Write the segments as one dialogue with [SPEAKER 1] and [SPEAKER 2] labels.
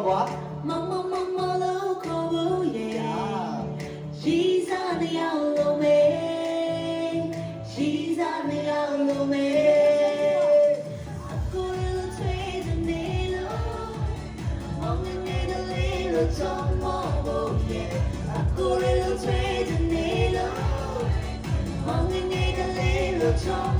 [SPEAKER 1] တော့ကွာမောင်မောင်မောင်မောင်လို့ခေါ်ဖို့ရဲ့ရှိစားနေရလို့မေရှိစားနေရလို့မေต้องมองโบเยอะกูเรื่องเทรดนี่ลงมองยังไงก็เลยลงชม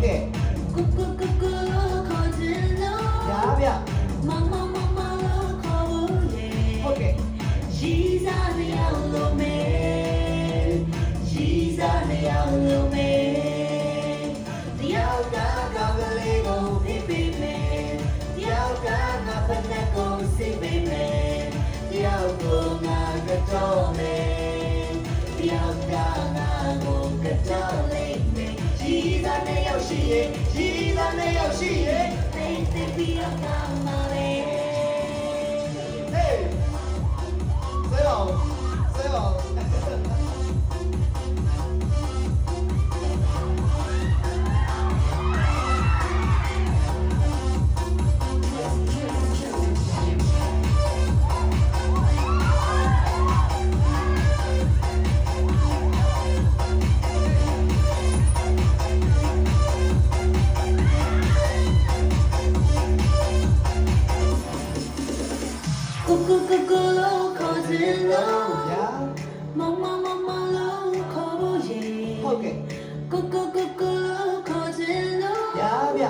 [SPEAKER 1] တ်ကဲ့ကူကူကူကူခေါ်ချင်လို့ဒါဗျမမမမလို့ခေါ်ဖို့လေဟုတ်ကဲ့ She's a real woman She's a real woman ဒီအောင်ကကလေးကိုဖိဖိမဲဒီအောင်ကငါဖက်ကိုစိဖိမဲဒီအောင်ကိုငါကတော့မဲဒီအောင်ကငါကိုကတော့လေသားနဲ့ရောက်ရှိရင်ရည်သားနဲ့ရောက်ရှိရင်သိသိပြီးတော့ကောင်းပါပဲ
[SPEAKER 2] Hey! ဆရာ
[SPEAKER 1] ကူကူကူလို့ခေါ်စင်လို့မောင်မောင်မောင်မောင်လို့ခေါ်ဖို့ရင်ဟုတ်ကဲ့ကူကူကူကူလို့ခေါ်စင်လို့ရဗျ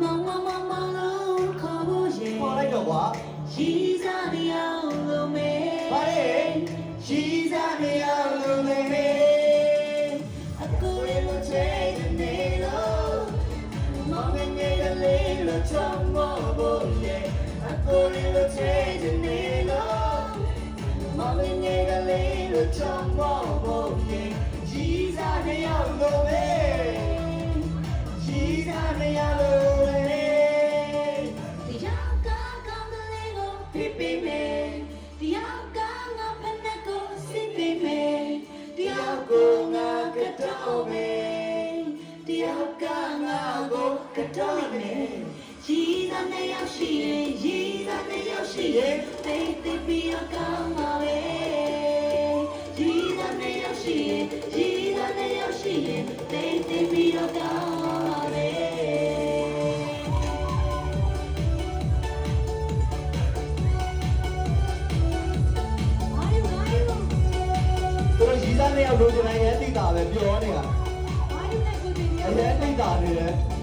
[SPEAKER 1] မောင်မောင်မောင်မောင်လို့ခေါ်ဖို့ရင်
[SPEAKER 2] ပေါ်လိုက်တော့ကွာ
[SPEAKER 1] ရှိစားမရလို့မေဘာလဲရှိစားမရလို့မေအကူရဲ့လို့ချဲနေလို့မောင်ငယ်ရဲ့လေးလို့ချောင်းမောဖို့ရင် I put in the change. Jesus, they are she, Jesus, they are she, they think be a come away.
[SPEAKER 2] သားနဲ့ရောက်လို့ကိုယ်တိုင်ရဲ့တိတာပဲပြောနေတာ။ဘာလို့လဲကိုယ်တိုင်ရဲ့တိတာနေတယ်။